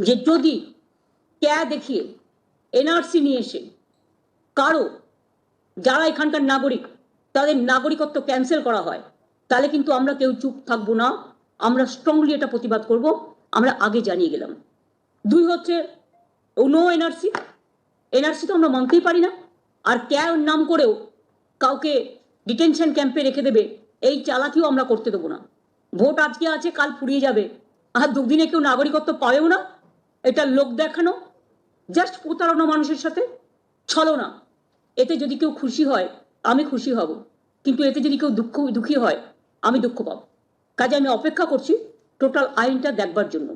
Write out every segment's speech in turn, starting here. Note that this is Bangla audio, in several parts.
যে যদি ক্যা দেখিয়ে এনআরসি নিয়ে এসে কারও, যারা এখানকার নাগরিক, তাদের নাগরিকত্ব ক্যান্সেল করা হয়, তাহলে কিন্তু আমরা কেউ চুপ থাকব না। আমরা স্ট্রংলি এটা প্রতিবাদ করব। আমরা আগে জানিয়ে গেলাম। দুই হচ্ছে নো এনআরসি। এনআরসি তো আমরা মানতেই পারি না। আর ক্যার নাম করেও কাউকে ডিটেনশন ক্যাম্পে রেখে দেবে, এই চালাকিও আমরা করতে দেবো না। ভোট আজকে আছে, কাল ফুরিয়ে যাবে। আর দুদিনে কেউ নাগরিকত্ব পাবেও না। এটা লোক দেখানো জাস্ট প্রতারণা মানুষের সাথে ছলনা এতে যদি কেউ খুশি হয়, আমি খুশি হব। কিন্তু এতে যদি কেউ দুঃখ, দুঃখী হয়, আমি দুঃখ পাব। কাজে আমি অপেক্ষা করছি টোটাল আইনটা দেখবার জন্য।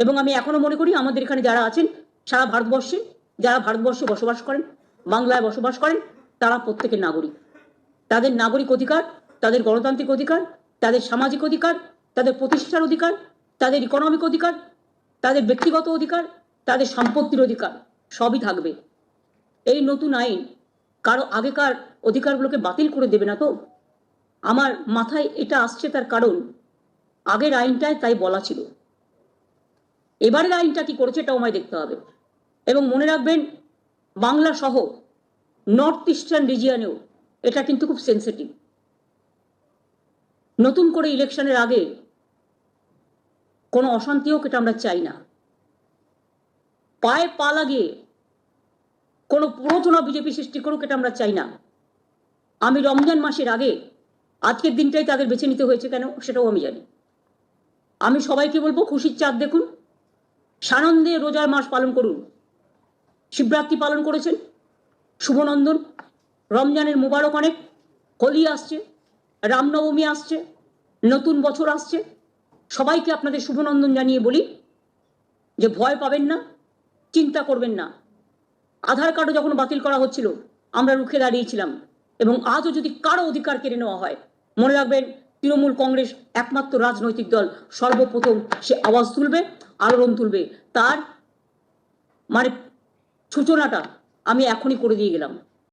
এবং আমি এখনও মনে করি আমাদের এখানে যারা আছেন, সারা ভারতবর্ষে, যারা ভারতবর্ষে বসবাস করেন, বাংলায় বসবাস করেন, তারা প্রত্যেকের নাগরিক। তাদের নাগরিক অধিকার, তাদের গণতান্ত্রিক অধিকার, তাদের সামাজিক অধিকার, তাদের প্রতিষ্ঠার অধিকার, তাদের ইকোনমিক অধিকার তাদের ব্যক্তিগত অধিকার, তাদের সম্পত্তির অধিকার, সবই থাকবে। এই নতুন আইন কারও আগেকার অধিকারগুলোকে বাতিল করে দেবে না তো? আমার মাথায় এটা আসছে তার কারণ। আগের আইনটায় তাই বলা ছিল। এবারের আইনটা কি করেছে এটাও আমায় দেখতে হবে। এবং মনে রাখবেন, বাংলা সহ নর্থ ইস্টার্ন রিজিয়ানেও এটা কিন্তু খুব সেন্সিটিভ নতুন করে ইলেকশনের আগে কোনো অশান্তি হোক, এটা আমরা চাই না। পায়ে পা লাগিয়ে কোনো প্ররোচনা বিজেপি সৃষ্টি করুক, এটা আমরা চাই না। আমি রমজান মাসের আগে, আজকের দিনটাই তাদের বেছে নিতে হয়েছে কেন, সেটাও আমি জানি। আমি সবাইকে বলব, খুশির চাঁদ দেখুন। সানন্দে রোজার মাস পালন করুন। শিবরাত্রি পালন করেছেন। শুভনন্দন। রমজানের মুবারক অনেক। হোলি আসছে। রামনবমী আসছে। নতুন বছর আসছে। সবাইকে আপনাদের শুভনন্দন জানিয়ে বলি যে ভয় পাবেন না, চিন্তা করবেন না। আধার কার্ডও যখন বাতিল করা হচ্ছিল, আমরা রুখে দাঁড়িয়েছিলাম এবং আজও যদি কারও অধিকার কেড়ে নেওয়া হয়, মনে রাখবেন তৃণমূল কংগ্রেস একমাত্র রাজনৈতিক দল, সর্বপ্রথম সে আওয়াজ তুলবে, আলোড়ন তুলবে। তার মানে সূচনাটা আমি এখনই করে দিয়ে গেলাম।